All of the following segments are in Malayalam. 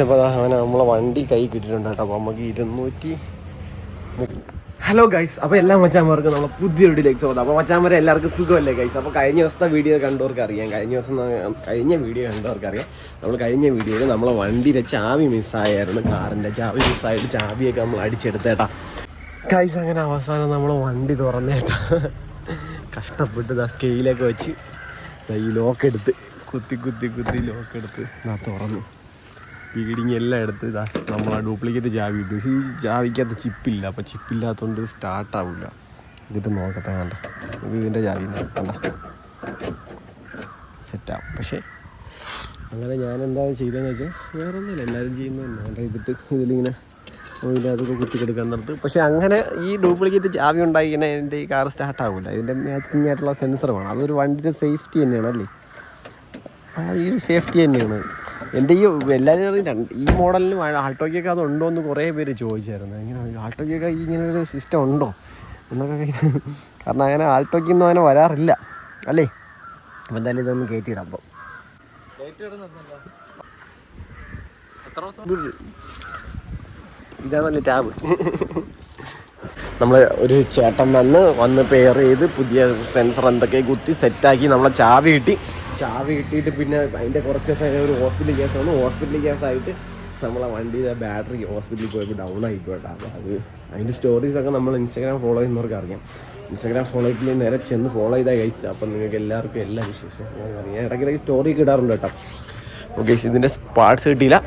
അപ്പോൾ നമ്മളെ വണ്ടി കൈ കിട്ടിയിട്ടുണ്ട് കേട്ടോ. അപ്പോൾ നമുക്ക് ഇരുന്നൂറ്റി ഹലോ ഗൈസ് അപ്പോൾ എല്ലാ മച്ചാന്മാർക്കും നമ്മളെ പുതിയ വീഡിയോയിലേക്ക് സ്വാഗതം. അപ്പോൾ മച്ചാന്മാരെ എല്ലാവർക്കും സുഖമല്ലേ ഗൈസ് അപ്പോൾ കഴിഞ്ഞ ദിവസത്തെ വീഡിയോ കണ്ടവർക്ക് അറിയാം കഴിഞ്ഞ ദിവസം ന- കഴിഞ്ഞ വീഡിയോ കണ്ടവർക്ക് അറിയാം നമ്മൾ കഴിഞ്ഞ വീഡിയോയിൽ നമ്മളെ വണ്ടിയുടെ ചാവി മിസ്സായായിരുന്നു കാറിന്റെ ചാവി മിസ്സായിട്ട് ചാവിയൊക്കെ നമ്മൾ അടിച്ചെടുത്തേട്ടാ ഗൈസ് അങ്ങനെ അവസാനം നമ്മൾ വണ്ടി തുറന്നേട്ടാ കഷ്ടപ്പെട്ട് ദാ സ്കെയിലൊക്കെ വെച്ച് ഈ ലോക്കെടുത്ത് കുത്തി കുത്തി കുത്തി ലോക്കെടുത്ത് ഞാൻ തുറന്നു. ഫീഡിങ് എല്ലാം എടുത്ത് നമ്മൾ ആ ഡ്യൂപ്ലിക്കേറ്റ് ചാവി ഇട്ടു. പക്ഷേ ഈ ചാവിക്കകത്ത് ചിപ്പില്ല അപ്പോൾ ചിപ്പില്ലാത്തതുകൊണ്ട് സ്റ്റാർട്ട് ആവില്ല ഇതിട്ട് നോക്കട്ടെ വേണ്ട ഇത് ഇതിന്റെ ചാവി കണ്ട? സെറ്റാവും പക്ഷേ അങ്ങനെ ഞാൻ എന്താ ചെയ്തതെന്ന് വെച്ചാൽ വേറെ ഒന്നുമില്ല എല്ലാവരും ചെയ്യുന്ന തന്നെ. ഇതിട്ട് ഇതിലിങ്ങനെ ഓയിലതൊക്കെ കുത്തിക്കെടുക്കാൻ നിർത്ത് പക്ഷേ അങ്ങനെ ഈ ഡ്യൂപ്ലിക്കേറ്റ് ചാവി ഉണ്ടായി ഇങ്ങനെ എന്റെ ഈ കാർ സ്റ്റാർട്ട് ആവില്ല ഇതിന്റെ മാച്ചിങ് ആയിട്ടുള്ള സെൻസർ വേണം. അതൊരു വണ്ടിയുടെ സേഫ്റ്റി തന്നെയാണ് അല്ലേ? ഈ സേഫ്റ്റി തന്നെയാണ്. എന്റെ ഈ എല്ലാവരും ഈ മോഡലിന് ആൾട്ടോയ്ക്കൊക്കെ അത് ഉണ്ടോ എന്ന് കുറേ പേര് ചോദിച്ചായിരുന്നു. ഇങ്ങനെ ആൾട്ടോയ്ക്കൊക്കെ ഇങ്ങനൊരു സിസ്റ്റം ഉണ്ടോ എന്നൊക്കെ കാരണം അങ്ങനെ ആൾട്ടോയ്ക്കൊന്നും അങ്ങനെ വരാറില്ല. അല്ലേ? അപ്പം എന്തായാലും ഇതൊന്ന് കയറ്റിയിടാം അപ്പം. ഇതാണല്ലേ ടാബ് നമ്മൾ ഒരു ചേട്ടൻ വന്ന് വന്ന് പെയർ ചെയ്ത് പുതിയ സെൻസർ എന്തൊക്കെ കുത്തി സെറ്റാക്കി നമ്മളെ ചാവി കിട്ടി. ചാവി കിട്ടിയിട്ട് പിന്നെ അതിന്റെ കുറച്ച് ദിവസം ഒരു ഹോസ്പിറ്റൽ കേസ് വന്നു. ഹോസ്പിറ്റൽ കേസായിട്ട് നമ്മളെ വണ്ടിയുടെ ബാറ്ററി ഹോസ്പിറ്റലിൽ പോയപ്പോൾ ഡൗൺ ആയി പോയിട്ടാ അപ്പോൾ അത് അതിന്റെ സ്റ്റോറീസൊക്കെ നമ്മൾ ഇൻസ്റ്റാഗ്രാം ഫോളോ ചെയ്യുന്നവർക്ക് അറിയാം. ഇൻസ്റ്റാഗ്രാം ഫോളോ ചെയ്തിട്ട് നേരെ ചെന്ന് ഫോളോ ചെയ്താൽ കഴിച്ചു അപ്പം നിങ്ങൾക്ക് എല്ലാവർക്കും എല്ലാ വിശേഷം അറിയാം. ഇടയ്ക്കിടയ്ക്ക് സ്റ്റോറി ഇടാറുണ്ട് കേട്ടോ. ഓക്കെ ഇതിന്റെ പാർട്സ് കിട്ടിയില്ല.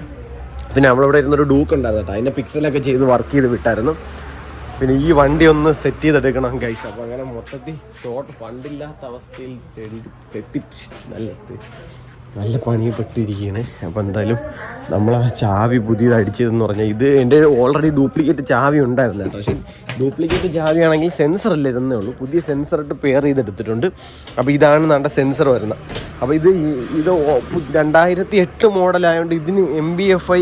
പിന്നെ നമ്മളിവിടെ ഇരുന്നൊരു ഡൂക്ക് ഉണ്ടായിരുന്നു കേട്ടോ. അതിന്റെ പിക്സലൊക്കെ ചെയ്ത് വർക്ക് ചെയ്ത് വിട്ടായിരുന്നു. പിന്നെ ഈ വണ്ടി ഒന്ന് സെറ്റ് ചെയ്തെടുക്കണം ഗൈസ് അപ്പോൾ അങ്ങനെ മൊത്തത്തിൽ ഷോർട്ട് ഫണ്ടില്ലാത്ത അവസ്ഥയിൽ തെറ്റി നല്ല നല്ല പണിയപ്പെട്ടിരിക്കുകയാണ് അപ്പോൾ എന്തായാലും നമ്മൾ ആ ചാവി പുതിയത് അടിച്ചതെന്ന് പറഞ്ഞാൽ ഇത് എന്റെ ഓൾറെഡി ഡ്യൂപ്ലിക്കേറ്റ് ചാവി ഉണ്ടായിരുന്നു പക്ഷേ ഡ്യൂപ്ലിക്കേറ്റ് ചാവി ആണെങ്കിൽ സെൻസർ അല്ലേ ഇരുന്നേ ഉള്ളൂ. പുതിയ സെൻസർ ഇട്ട് പെയർ ചെയ്തെടുത്തിട്ടുണ്ട്. അപ്പോൾ ഇതാണ് നമ്മുടെ സെൻസർ വരുന്നത്. അപ്പോൾ ഇത് ഇത് രണ്ടായിരത്തി എട്ട് മോഡലായതുകൊണ്ട് ഇതിന് M B F I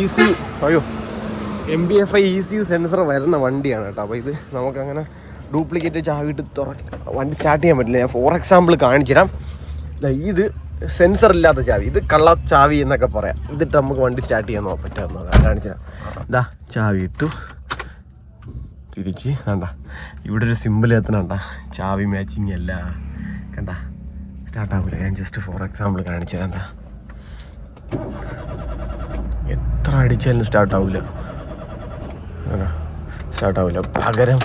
E C അയ്യോ. M B F I E C U sensor വരുന്ന വണ്ടിയാണ് കേട്ടോ. അപ്പോൾ ഇത് നമുക്കങ്ങനെ ഡ്യൂപ്ലിക്കേറ്റ് ചാവിട്ട് തുറ വണ്ടി സ്റ്റാർട്ട് ചെയ്യാൻ പറ്റില്ല. ഞാൻ ഫോർ എക്സാമ്പിൾ കാണിച്ചിരാം ഇത് സെൻസർ ഇല്ലാത്ത ചാവി. ഇത് കള്ള ചാവി എന്നൊക്കെ പറയാം. ഇതിട്ട് നമുക്ക് വണ്ടി സ്റ്റാർട്ട് ചെയ്യാൻ പറ്റാമെന്ന് കാണിച്ചാൽ ഇതാ ചാവി ഇട്ടു. തിരിച്ച് കണ്ട. ഇവിടെ ഒരു സിമ്പിൾ എത്തണണ്ട ചാവി മാച്ചിങ് അല്ല. കണ്ട. സ്റ്റാർട്ട് ആവില്ല ഞാൻ ജസ്റ്റ് ഫോർ എക്സാമ്പിൾ കാണിച്ചു തരാം എന്താ എത്ര അടിച്ചാലും സ്റ്റാർട്ട് ആവില്ല സ്റ്റാർട്ട് ആവില്ല പകരം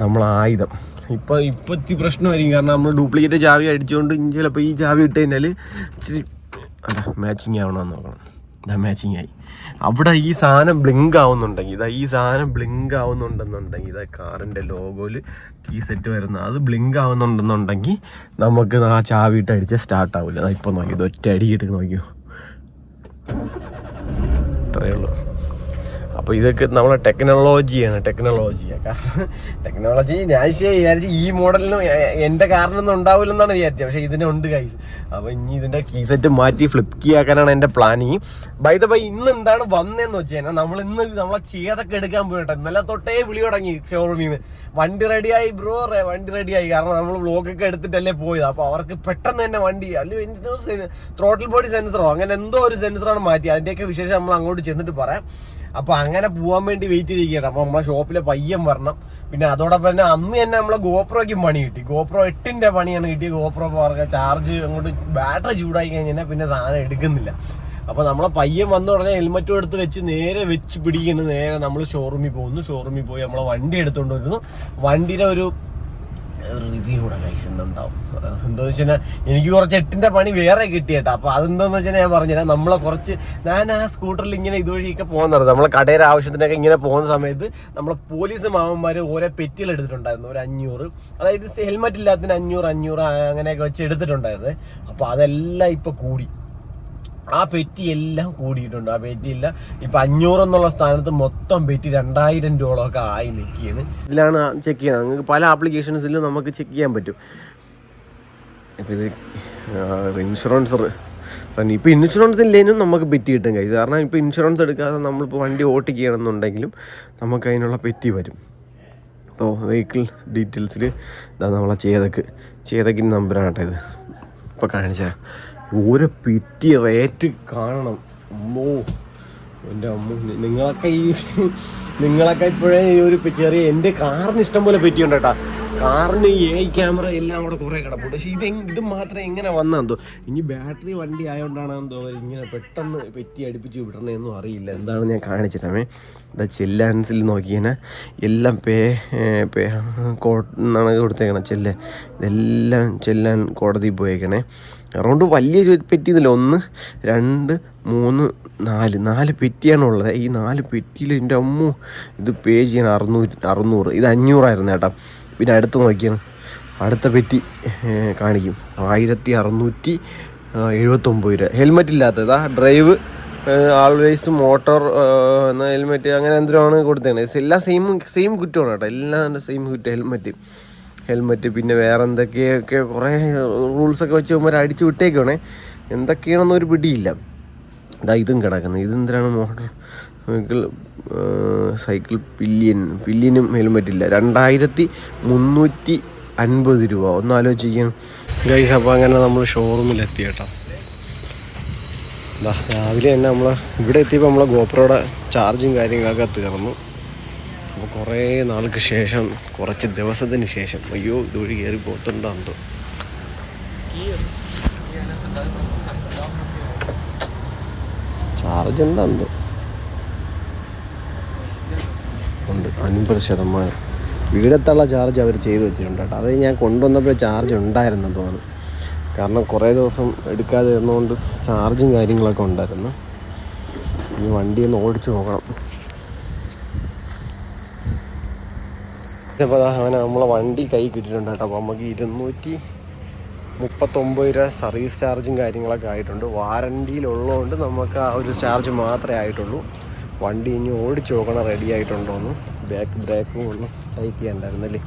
നമ്മൾ ആയുധം. ഇപ്പം ഇപ്പത്തി പ്രശ്നമായിരിക്കും. കാരണം നമ്മൾ ഡ്യൂപ്ലിക്കേറ്റ് ചാവി അടിച്ചുകൊണ്ട് ഇനി ചിലപ്പോൾ ഈ ചാവി ഇട്ട് കഴിഞ്ഞാൽ ഇച്ചിരി അല്ല മാച്ചിങ് ആവണമെന്ന് നോക്കണം. ഇതാ മാച്ചിങ് ആയി. അവിടെ ഈ സാധനം ബ്ലിങ്ക് ആവുന്നുണ്ടെങ്കിൽ ഇതാ ഈ സാധനം ബ്ലിങ്ക് ആവുന്നുണ്ടെന്നുണ്ടെങ്കിൽ ഇതാ കാറിന്റെ ലോഗോയിൽ കീ സെറ്റ് വരുന്ന അത് ബ്ലിങ്ക് ആവുന്നുണ്ടെന്നുണ്ടെങ്കിൽ നമുക്ക് ആ ചാവി ഇട്ട് അടിച്ചാൽ സ്റ്റാർട്ട് ആവില്ല അതാ ഇപ്പം നോക്കി ഇത് ഒറ്റ അടി ഇട്ട് നോക്കിയോ? അത്രയേ ഉള്ളൂ. അപ്പോൾ ഇതൊക്കെ നമ്മളെ ടെക്നോളജിയാണ് ടെക്നോളജിയാണ് കാരണം ടെക്നോളജി ഞാൻ വിചാരിച്ച് ഈ മോഡലിനും എന്റെ കാറിനൊന്നും ഉണ്ടാവില്ലെന്നാണ് വിചാരിച്ചത്. പക്ഷേ ഇതിനുണ്ട് കൈസ് അപ്പോൾ ഇനി ഇതിന്റെ കീ സെറ്റ് മാറ്റി ഫ്ലിപ്പ് കീ എന്റെ പ്ലാനിങ് ബൈ ബൈ ഇന്ന് എന്താണ് വന്നതെന്ന് വെച്ച് കഴിഞ്ഞാൽ നമ്മൾ ഇന്ന് നമ്മളെ ചെയ്തൊക്കെ എടുക്കാൻ പോയിട്ട് ഇന്നലെ തൊട്ടേ വിളി തുടങ്ങി ഷോറൂമിൽ നിന്ന് വണ്ടി റെഡിയായി ബ്രോ വണ്ടി റെഡിയായി കാരണം നമ്മൾ വ്ളോഗൊക്കെ എടുത്തിട്ടല്ലേ പോയത്. അപ്പോൾ അവർക്ക് പെട്ടെന്ന് തന്നെ വണ്ടി അല്ലെങ്കിൽ ത്രോട്ടിൽ ബോഡി സെൻസറോ അങ്ങനെ എന്തോ ഒരു സെൻസറാണ് മാറ്റി അതിന്റെയൊക്കെ വിശേഷം നമ്മൾ അങ്ങോട്ട് ചെന്നിട്ട് പറയാം. അപ്പൊ അങ്ങനെ പോകാൻ വേണ്ടി വെയിറ്റ് ചെയ്തിരിക്കുകയാണ്. അപ്പൊ നമ്മളെ ഷോപ്പിലെ പയ്യൻ വരണം. പിന്നെ അതോടൊപ്പം തന്നെ അന്ന് തന്നെ നമ്മളെ ഗോപ്രോയ്ക്കും പണി കിട്ടി. ഗോപ്രോ എട്ടിന്റെ പണിയാണ് കിട്ടിയത്. ഗോപ്രോ പറഞ്ഞ ചാർജ് അങ്ങോട്ട് ബാറ്ററി ചൂടായി കഴിഞ്ഞാൽ പിന്നെ സാധനം എടുക്കുന്നില്ല. അപ്പൊ നമ്മളെ പയ്യൻ വന്ന ഉടനെ ഹെൽമറ്റും എടുത്ത് വെച്ച് നേരെ വെച്ച് പിടിക്കുന്നു. നേരെ നമ്മൾ ഷോറൂമിൽ പോകുന്നു. ഷോറൂമിൽ പോയി നമ്മളെ വണ്ടി എടുത്തുകൊണ്ട് വരുന്നു. വണ്ടിയുടെ ഒരു റിവ്യൂ കൂടെ കൈസ് എന്തുണ്ടാവും? എന്താ കഴിഞ്ഞാൽ എനിക്ക് കുറച്ച് എട്ടിന്റെ പണി വേറെ കിട്ടിയേട്ടാ അപ്പോൾ അതെന്താന്ന് വെച്ചാൽ ഞാൻ പറഞ്ഞുതരാം നമ്മളെ കുറച്ച് ഞാൻ ആ സ്കൂട്ടറിൽ ഇങ്ങനെ ഇതുവഴിയൊക്കെ പോകുന്നത് നമ്മളെ കടയുടെ ആവശ്യത്തിനൊക്കെ ഇങ്ങനെ പോകുന്ന സമയത്ത് നമ്മളെ പോലീസ് മാമന്മാർ ഓരോ പെറ്റികൾ എടുത്തിട്ടുണ്ടായിരുന്നു. ഒരു അഞ്ഞൂറ്. അതായത് ഹെൽമെറ്റ് ഇല്ലാത്തതിന് അഞ്ഞൂറ് അഞ്ഞൂറ് അങ്ങനെയൊക്കെ വെച്ച് എടുത്തിട്ടുണ്ടായിരുന്നു. അപ്പോൾ അതെല്ലാം ഇപ്പോൾ കൂടി. ആ പെറ്റി എല്ലാം കൂടിയിട്ടുണ്ട്. ആ പെറ്റി ഇല്ല. ഇപ്പൊ അഞ്ഞൂറ് എന്നുള്ള സ്ഥാനത്ത് മൊത്തം പെറ്റി രണ്ടായിരം രൂപകളൊക്കെ ആയി നിൽക്കുകയാണ്. ഇതിലാണ് ചെക്ക് ചെയ്യുന്നത്. നിങ്ങൾക്ക് പല ആപ്ലിക്കേഷൻസിലും നമുക്ക് ചെക്ക് ചെയ്യാൻ പറ്റും. ഇപ്പം ഇത് ഇൻഷുറൻസ് ഇപ്പം ഇൻഷുറൻസ് ഇല്ലേനും നമുക്ക് പെറ്റി കിട്ടും കഴിയും കാരണം ഇപ്പോൾ ഇൻഷുറൻസ് എടുക്കാതെ നമ്മളിപ്പോൾ വണ്ടി ഓട്ടിക്കുകയാണെന്നുണ്ടെങ്കിലും നമുക്ക് അതിനുള്ള പെറ്റി വരും. അപ്പോൾ വെഹിക്കിൾ ഡീറ്റെയിൽസിൽ ഇതാ നമ്മളെ ചേതക്ക് ചേതക്കിന്റെ നമ്പറാണ് കേട്ടോ ഇത്. ഇപ്പോൾ കാണിച്ചാൽ ഓരോ പിറ്റി റേറ്റ് കാണണം. അമ്മോ എന്റെ അമ്മ നിങ്ങളൊക്കെ ഈ നിങ്ങളൊക്കെ ഇപ്പോഴേ ഈ ഒരു ചെറിയ എന്റെ കാറിന് ഇഷ്ടം പോലെ പറ്റിയുണ്ട് കേട്ടാ. കാറിന് എ ക്യാമറ എല്ലാം കൂടെ കുറേ കിടപ്പുണ്ട്. പക്ഷേ ഇത് ഇത് മാത്രം ഇങ്ങനെ വന്നെന്തോ ഇനി ബാറ്ററി വണ്ടി ആയതുകൊണ്ടാണ് എന്തോ ഇങ്ങനെ പെട്ടെന്ന് പെറ്റി അടുപ്പിച്ച് വിടണമെന്നും അറിയില്ല. എന്താണ് ഞാൻ കാണിച്ചിട്ടേ ഇതാ ചെല്ലാൻസിൽ നോക്കിയാൽ എല്ലാം പേ പേ പേ കോന്നാണ് കൊടുത്തേക്കണം. ചെല്ലാൻ ഇതെല്ലാം ചെല്ലാൻ കോടതി പോയേക്കണേ. അറൗണ്ട് വലിയ പെറ്റി പെറ്റിയൊന്നുമില്ല. ഒന്ന് രണ്ട് മൂന്ന് നാല്. നാല് പെറ്റിയാണുള്ളത്. ഈ നാല് പെറ്റിയിൽ എന്റെ അമ്മു ഇത് പേ ചെയ്യണം. അറുന്നൂറ്റി അറുന്നൂറ്. ഇത് അഞ്ഞൂറായിരുന്നു ചേട്ടാ പിന്നെ അടുത്ത് നോക്കിയാണ് അടുത്ത പെറ്റി കാണിക്കും. ആയിരത്തി അറുന്നൂറ്റി എഴുപത്തൊമ്പത് രൂപ. ഹെൽമെറ്റ് ഇല്ലാത്തതാ. ഡ്രൈവ് ആൾവേസ് മോട്ടോർ എന്ന ഹെൽമെറ്റ് അങ്ങനെ എന്തിനാണ് കൊടുത്തേണ്ടത് എല്ലാം സെയിം സെയിം കുറ്റമാണ് കേട്ടോ. എല്ലാം സെയിം കുറ്റം ഹെൽമെറ്റ് ഹെൽമെറ്റ് പിന്നെ വേറെ എന്തൊക്കെയൊക്കെ കുറേ റൂൾസൊക്കെ വെച്ച് ഇവന്മാർ അടിച്ച് വിട്ടേക്കുവാണേ. എന്തൊക്കെയാണെന്ന് ഒരു പിടിയില്ല. ഇതാ ഇതും കിടക്കുന്നത് ഇതെന്തിനാണ് മോട്ടർ സൈക്കിൾ സൈക്കിൾ പില്ലിയൻ പില്ലിയനും ഹെൽമെറ്റ് ഇല്ല രണ്ടായിരത്തി മുന്നൂറ്റി അൻപത് രൂപ. ഒന്ന് ആലോചിക്കണം ഗൈസ് അപ്പോൾ അങ്ങനെ നമ്മൾ ഷോറൂമിലെത്തി കേട്ടോ. രാവിലെ തന്നെ നമ്മൾ ഇവിടെ എത്തിയപ്പോൾ നമ്മളെ ഗോപ്രോയുടെ ചാർജും കാര്യങ്ങളൊക്കെ തീർന്നു. അപ്പോൾ കുറേ നാൾക്ക് ശേഷം കുറച്ച് ദിവസത്തിന് ശേഷം അയ്യോ ഇതുവഴി കയറി പോത്തുണ്ടോ ചാർജ് ഉണ്ടോ ഉണ്ട് അൻപത് ശതമാനം. വീടത്തുള്ള ചാർജ് അവർ ചെയ്ത് വെച്ചിട്ടുണ്ട് അത് ഞാൻ കൊണ്ടുവന്നപ്പോൾ ചാർജ് ഉണ്ടായിരുന്നു തോന്നുന്നു. കാരണം കുറേ ദിവസം എടുക്കാതെ ഇരുന്നുകൊണ്ട് ചാർജും കാര്യങ്ങളൊക്കെ ഉണ്ടായിരുന്നു. ഇനി വണ്ടി ഒന്ന് ഓടിച്ചു നോക്കണം. ഇപ്പോൾ അവനെ നമ്മളെ വണ്ടി കൈ കിട്ടിയിട്ടുണ്ട് കേട്ടോ. അപ്പോൾ നമുക്ക് ഇരുന്നൂറ്റി മുപ്പത്തൊമ്പത് രൂപ സർവീസ് ചാർജും കാര്യങ്ങളൊക്കെ ആയിട്ടുണ്ട്. വാറണ്ടിയിലുള്ളതുകൊണ്ട് നമുക്ക് ആ ഒരു ചാർജ് മാത്രമേ ആയിട്ടുള്ളൂ. വണ്ടി ഇനി ഓടിച്ച് നോക്കണം റെഡി ആയിട്ടുണ്ടോന്ന് ബാക്ക് ബ്രേക്കും ഒന്ന് ടൈറ്റ് ചെയ്യണ്ടായിരുന്നല്ലേ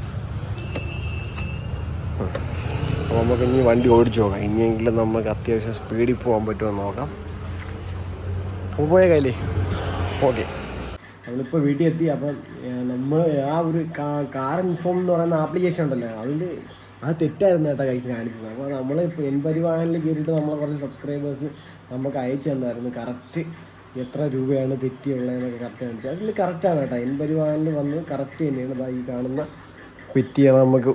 അപ്പോൾ നമുക്ക് ഇനി വണ്ടി ഓടിച്ച് നോക്കാം. ഇനിയെങ്കിലും നമുക്ക് അത്യാവശ്യം സ്പീഡിൽ പോകാൻ പറ്റുമോ എന്ന് നോക്കാം. അപ്പോൾ പോയ കയ്യിലേ. ഓക്കെ നമ്മളിപ്പോൾ വീട്ടിൽ എത്തി അപ്പം നമ്മൾ ആ ഒരു കാർ ഇൻഫോം എന്ന് പറയുന്ന ആപ്ലിക്കേഷൻ ഉണ്ടല്ലോ അതിൽ അത് തെറ്റായിരുന്നു കേട്ടോ കൈസ് കാണിച്ചത്. അപ്പോൾ നമ്മൾ എൻ പരിവാഹനിൽ കയറിയിട്ട് നമ്മളെ കുറച്ച് സബ്സ്ക്രൈബേഴ്സ് നമുക്ക് അയച്ചു തന്നായിരുന്നു. കറക്റ്റ് എത്ര രൂപയാണ് പെറ്റിയുള്ളതെന്നൊക്കെ കറക്റ്റ് കാണിച്ചത് അതിൽ കറക്റ്റാണ് കേട്ടോ. എൻ പരിവാഹനിൽ വന്ന് കറക്റ്റ് തന്നെയാണ് ഈ കാണുന്ന പെറ്റിയാണ് നമുക്ക്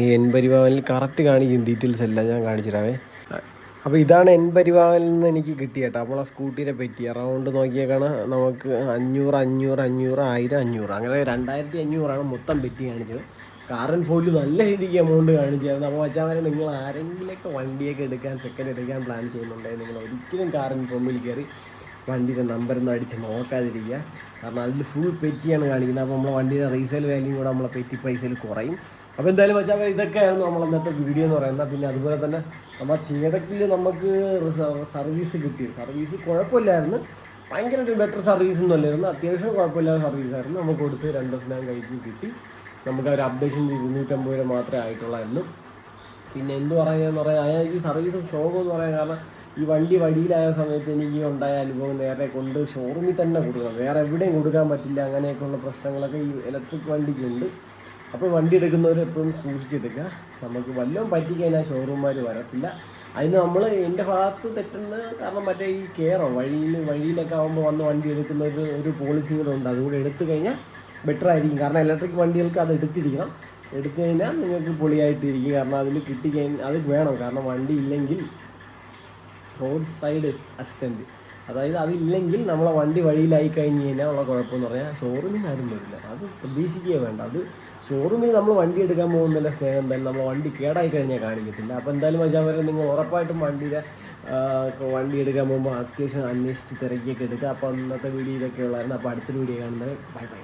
ഈ എൻ പരിവാഹനിൽ കറക്റ്റ് കാണിക്കും. ഡീറ്റെയിൽസ് എല്ലാം ഞാൻ കാണിച്ചിരാവേ അപ്പോൾ ഇതാണ് എൻ പരിവാഹനിൽ നിന്ന് എനിക്ക് കിട്ടിയ കേട്ടോ ആ സ്കൂട്ടിനെ പറ്റി. അറൗണ്ട് നോക്കിയേക്കാണ് നമുക്ക് അഞ്ഞൂറ് അഞ്ഞൂറ് അഞ്ഞൂറ് ആയിരം അഞ്ഞൂറ്. അങ്ങനെ രണ്ടായിരത്തി അഞ്ഞൂറാണ് മൊത്തം പെറ്റി കാണിച്ചത്. കാറൻ ഫോണിൽ നല്ല രീതിക്ക് എമൗണ്ട് കാണിച്ചായിരുന്നു അപ്പോൾ വച്ചാൽ നിങ്ങൾ ആരെങ്കിലുമൊക്കെ വണ്ടിയൊക്കെ എടുക്കാൻ സെക്കൻഡ് എടുക്കാൻ പ്ലാൻ ചെയ്യുന്നുണ്ടെങ്കിൽ നിങ്ങൾ ഒരിക്കലും കാറൻ ഫോമിൽ കയറി വണ്ടിയുടെ നമ്പറൊന്നും അടിച്ച് നോക്കാതിരിക്കുക. കാരണം അതിൽ ഫുൾ പെറ്റിയാണ് കാണിക്കുന്നത്. അപ്പോൾ നമ്മളെ വണ്ടിയുടെ റീസെയിൽ വാല്യൂ കൂടെ നമ്മളെ പെറ്റി പൈസയിൽ കുറയും. അപ്പോൾ എന്തായാലും വെച്ചാൽ ഇതൊക്കെയായിരുന്നു നമ്മൾ ഇന്നത്തെ വീഡിയോ എന്ന് പറയുന്നത്. പിന്നെ അതുപോലെ തന്നെ നമ്മൾ ചേതക്കിൽ നമുക്ക് സർവീസ് കിട്ടി. സർവീസ് കുഴപ്പമില്ലായിരുന്നു. ഭയങ്കര ഒരു ബെറ്റർ സർവീസ് ഒന്നും അല്ലായിരുന്നു. അത്യാവശ്യം കുഴപ്പമില്ലാത്ത സർവീസായിരുന്നു നമുക്ക് കൊടുത്ത് രണ്ട് ദിവസം കഴിഞ്ഞ് കിട്ടി. നമുക്ക് ഒരു അപ്ഡേഷൻ ഇരുന്നൂറ്റമ്പത് രൂപ മാത്രമേ ആയിട്ടുള്ളായിരുന്നു. പിന്നെ എന്ത് പറയാന്ന് പറയാൻ ഈ സർവീസും ഷോക്ക് എന്ന് പറയാൻ കാരണം ഈ വണ്ടി വഴിയിലായ സമയത്ത് എനിക്ക് ഉണ്ടായ അനുഭവം നേരെ കൊണ്ട് ഷോറൂമിൽ തന്നെ കൊടുക്കണം. വേറെ എവിടെയും കൊടുക്കാൻ പറ്റില്ല. അങ്ങനെയൊക്കെയുള്ള പ്രശ്നങ്ങളൊക്കെ ഈ ഇലക്ട്രിക് വണ്ടിക്കുണ്ട്. അപ്പോൾ വണ്ടി എടുക്കുന്നവരെപ്പോഴും സൂക്ഷിച്ചെടുക്കുക നമുക്ക് വല്ലതും പറ്റിക്കഴിഞ്ഞാൽ ഷോറൂംമാർ വരത്തില്ല. അതിന് നമ്മൾ എന്റെ ഭാഗത്ത് തെറ്റുന്നത് കാരണം മറ്റേ ഈ കെയറോ വഴിയിൽ വഴിയിലൊക്കെ ആകുമ്പോൾ വന്ന് വണ്ടി എടുക്കുന്ന ഒരു ഒരു പോളിസി കൂടെ ഉണ്ട് അതുകൂടെ എടുത്തു കഴിഞ്ഞാൽ ബെറ്റർ ആയിരിക്കും. കാരണം ഇലക്ട്രിക് വണ്ടികൾക്ക് അത് എടുത്തിരിക്കണം. എടുത്തു കഴിഞ്ഞാൽ നിങ്ങൾക്ക് പൊളിയായിട്ടിരിക്കും. കാരണം അതിൽ കിട്ടിക്കഴിഞ്ഞാൽ അത് വേണം. കാരണം വണ്ടി ഇല്ലെങ്കിൽ റോഡ് സൈഡ് അസിസ്റ്റന്റ് അതായത് അതില്ലെങ്കിൽ നമ്മളെ വണ്ടി വഴിയിലായി കഴിഞ്ഞ് കഴിഞ്ഞാൽ ഉള്ള കുഴപ്പമെന്ന് പറഞ്ഞാൽ ഷോറൂമിൽ ആരും വരില്ല. അത് പ്രതീക്ഷിക്കുക വേണ്ട. അത് ഷോറൂമിൽ നമ്മൾ വണ്ടി എടുക്കാൻ പോകുന്നില്ല സ്നേഹം എന്തായാലും നമ്മൾ വണ്ടി കേടായി കഴിഞ്ഞാൽ കാണിക്കത്തില്ല. അപ്പോൾ എന്തായാലും വരെ നിങ്ങൾ ഉറപ്പായിട്ടും വണ്ടിയുടെ വണ്ടി എടുക്കാൻ പോകുമ്പോൾ അത്യാവശ്യം അന്വേഷിച്ച് തിരക്കിയൊക്കെ എടുക്കുക. അപ്പോൾ അന്നത്തെ വീഡിയോ ഇതൊക്കെ ഉള്ളായിരുന്നു. അപ്പോൾ അടുത്തൊരു വീഡിയോ കാണുന്നത് ബൈ ബൈ